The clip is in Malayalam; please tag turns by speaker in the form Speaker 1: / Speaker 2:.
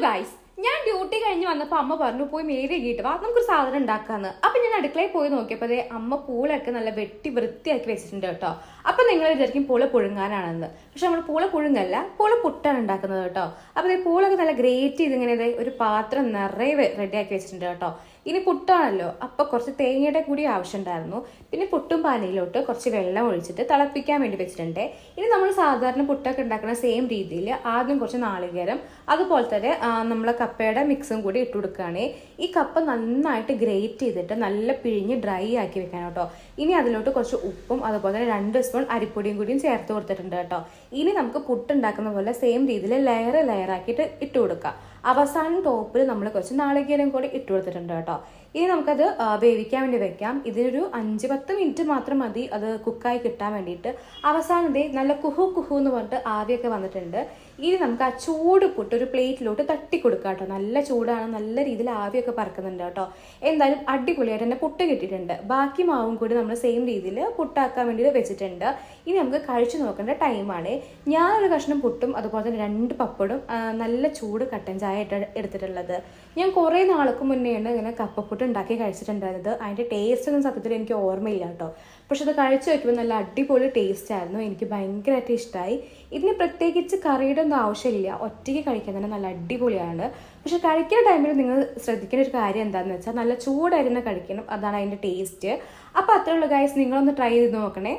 Speaker 1: ഗൈസ് ഞാൻ ഡ്യൂട്ടി കഴിഞ്ഞ് വന്നപ്പോൾ അമ്മ പറഞ്ഞു പോയി മേരി കീട്ട് വാ നമുക്കൊരു സാധനം ഉണ്ടാക്കാന്ന്. അപ്പൊ ഞാൻ അടുക്കളയിൽ പോയി നോക്കിയപ്പോൾ അമ്മ പൂളൊക്കെ നല്ല വെട്ടി വൃത്തിയാക്കി വെച്ചിട്ടുണ്ട് കേട്ടോ. അപ്പൊ നിങ്ങൾ വിചാരിക്കും പൂള പുഴുങ്ങാനാണെന്ന്. പക്ഷെ നമ്മൾ പൂള പുഴുങ്ങല്ല പൂള പുട്ടാണ് ഉണ്ടാക്കുന്നത് കേട്ടോ. അപ്പൊ ദേ പൂളൊക്കെ നല്ല ഗ്രേറ്റ് ചെയ്ത് ഇങ്ങനെ ദേ ഒരു പാത്രം നിറയെ റെഡിയാക്കി വെച്ചിട്ടുണ്ട് കേട്ടോ. ഇനി പുട്ടാണല്ലോ അപ്പൊ കുറച്ച് തേങ്ങയുടെ കൂടി ആവശ്യമുണ്ടായിരുന്നു പിന്നെ പുട്ടും പാനിയിലോട്ട് കുറച്ച് വെള്ളം ഒഴിച്ചിട്ട് തിളപ്പിക്കാൻ വേണ്ടി വെച്ചിട്ടുണ്ട്. ഇനി നമ്മൾ സാധാരണ പുട്ടൊക്കെ ഉണ്ടാക്കുന്ന സെയിം രീതിയിൽ ആദ്യം കുറച്ച് നാളികേരം അതുപോലെ തന്നെ നമ്മളെ കപ്പയുടെ മിക്സും കൂടി ഇട്ട് കൊടുക്കുകയാണ്. ഈ കപ്പ നന്നായിട്ട് ഗ്രേറ്റ് ചെയ്തിട്ട് നല്ല പിഴിഞ്ഞ് ഡ്രൈ ആക്കി വെക്കാൻ കേട്ടോ. ഇനി അതിലോട്ട് കുറച്ച് ഉപ്പും അതുപോലെ തന്നെ രണ്ട് സ്പൂൺ അരിപ്പൊടിയും കൂടിയും ചേർത്ത് കൊടുത്തിട്ടുണ്ട് കേട്ടോ. ഇനി നമുക്ക് പുട്ടുണ്ടാക്കുന്ന പോലെ സെയിം രീതിയിൽ ലെയർ ലെയർ ആക്കിയിട്ട് ഇട്ട് കൊടുക്കാം. അവസാനം ടോപ്പിൽ നമ്മൾ കുറച്ച് നാളികേരം കൂടി ഇട്ട് കൊടുത്തിട്ടുണ്ട് കേട്ടോ. ഇനി നമുക്കത് വേവിക്കാൻ വേണ്ടി വെക്കാം. ഇതിനൊരു അഞ്ച് പത്ത് മിനിറ്റ് മാത്രം മതി. അത് കുക്കായി കിട്ടാൻ വേണ്ടിയിട്ട്. അവസാനം ദേ നല്ല കുഹു കുഹു എന്ന് പറഞ്ഞിട്ട് ആവിയൊക്കെ വന്നിട്ടുണ്ട്. ഇനി നമുക്ക് ആ ചൂട് പുട്ട് ഒരു പ്ലേറ്റിലോട്ട് തട്ടി കൊടുക്കാം കേട്ടോ. നല്ല ചൂടാണ്. നല്ല രീതിയിൽ ആവിയൊക്കെ പറക്കുന്നുണ്ട് കേട്ടോ. എന്തായാലും അടിപൊളിയായിട്ട് തന്നെ പുട്ട് കിട്ടിയിട്ടുണ്ട്. ബാക്കി മാവും കൂടി നമ്മൾ സെയിം രീതിയിൽ പുട്ടാക്കാൻ വേണ്ടി വെച്ചിട്ടുണ്ട്. ഇനി നമുക്ക് കഴിച്ചു നോക്കേണ്ട ടൈമാണ് ഞാനൊരു കഷ്ണം പുട്ടും അതുപോലെ തന്നെ രണ്ട് പപ്പടും നല്ല ചൂട് കട്ടൻ ചായ ആയിട്ട് എടുത്തിട്ടുള്ളത്. ഞാൻ കുറേ നാൾക്ക് മുന്നെയാണ് ഇങ്ങനെ കപ്പപ്പുട്ട് ഉണ്ടാക്കി കഴിച്ചിട്ടുണ്ടായിരുന്നത്. അതിന്റെ ടേസ്റ്റ് ഒന്നും സത്യത്തിൽ എനിക്ക് ഓർമ്മയില്ല കേട്ടോ. പക്ഷെ അത് കഴിച്ചു നോക്കുമ്പോൾ നല്ല അടിപൊളി ടേസ്റ്റ് ആയിരുന്നു. എനിക്ക് ഭയങ്കരമായിട്ട് ഇഷ്ടമായി. ഇതിന് പ്രത്യേകിച്ച് കറിയുടെ ഒന്നും ആവശ്യമില്ല. ഒറ്റയ്ക്ക് കഴിക്കാൻ തന്നെ നല്ല അടിപൊളിയാണ്. പക്ഷെ കഴിക്കുന്ന ടൈമിൽ നിങ്ങൾ ശ്രദ്ധിക്കേണ്ട ഒരു കാര്യം എന്താണെന്ന് വെച്ചാൽ നല്ല ചൂടായിരുന്നു കഴിക്കണം. അതാണ് അതിന്റെ ടേസ്റ്റ് അപ്പോൾ അത്രയുള്ള ഗൈസ് നിങ്ങളൊന്ന് ട്രൈ ചെയ്ത് നോക്കണേ.